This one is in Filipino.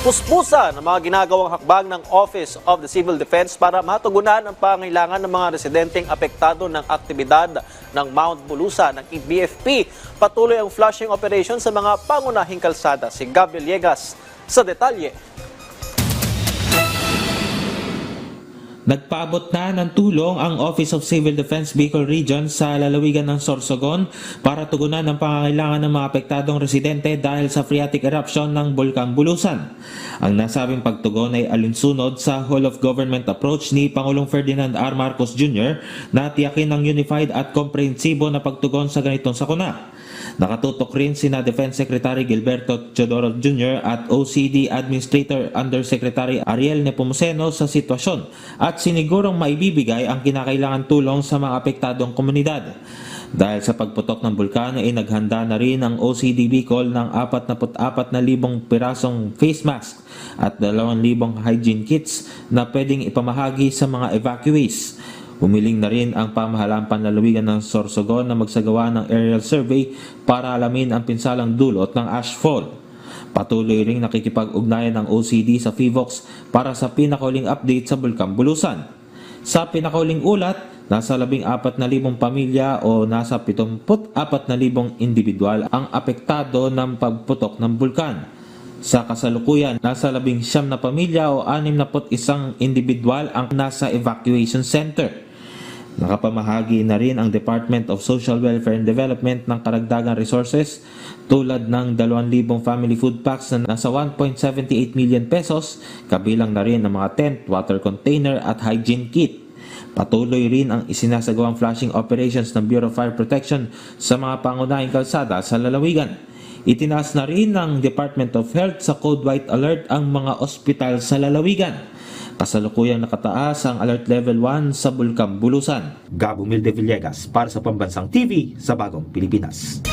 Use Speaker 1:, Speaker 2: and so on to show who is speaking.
Speaker 1: puspusan ang mga ginagawang hakbang ng Office of the Civil Defense para matugunan ang pangailangan ng mga residenteng apektado ng aktibidad ng Mount Bulusan ng BFP. Patuloy ang flushing operation sa mga pangunahing kalsada. Si Gabriel Yegas sa detalye.
Speaker 2: Nagpaabot na ng tulong ang Office of Civil Defense Bicol Region sa lalawigan ng Sorsogon para tugunan ang pangangailangan ng mga apektadong residente dahil sa phreatic eruption ng Bulkang Bulusan. Ang nasabing pagtugon ay alinsunod sa whole of government approach ni Pangulong Ferdinand R. Marcos Jr. na tiyakin ng unified at komprehensibo na pagtugon sa ganitong sakuna. Nakatutok rin sina Defense Secretary Gilberto Teodoro Jr. at OCD Administrator Undersecretary Ariel Nepomuceno sa sitwasyon at sinigurong maibibigay ang kinakailangan tulong sa mga apektadong komunidad. Dahil sa pagputok ng bulkan ay naghanda na rin ang OCD Bicol ng 44,000 pirasong face mask at 2,000 hygiene kits na pwedeng ipamahagi sa mga evacuees. Humiling na rin ang pamahalaan panlalawigan ng Sorsogon na magsagawa ng aerial survey para alamin ang pinsalang dulot ng ashfall. Patuloy ring nakikipag-ugnayan ng OCD sa FIVOX para sa pinakauling update sa Bulkang Bulusan. Sa pinakauling ulat, nasa 14,000 pamilya o nasa 74,000 individual ang apektado ng pagputok ng bulkan. Sa kasalukuyan, nasa 19 na pamilya o 61 individual ang nasa evacuation center. Nakapamahagi na rin ang Department of Social Welfare and Development ng karagdagang resources tulad ng 2,000 family food packs na nasa 1.78 million pesos, kabilang na rin ang mga tent, water container at hygiene kit. Patuloy rin ang isinasagawang flushing operations ng Bureau of Fire Protection sa mga pangunahing kalsada sa lalawigan. Itinaas na rin ng Department of Health sa Code White Alert ang mga ospital sa lalawigan. Kasalukuyang nakataas ang Alert Level 1 sa Bulkang Bulusan. Gabo Milde Villegas para sa Pambansang TV sa Bagong Pilipinas.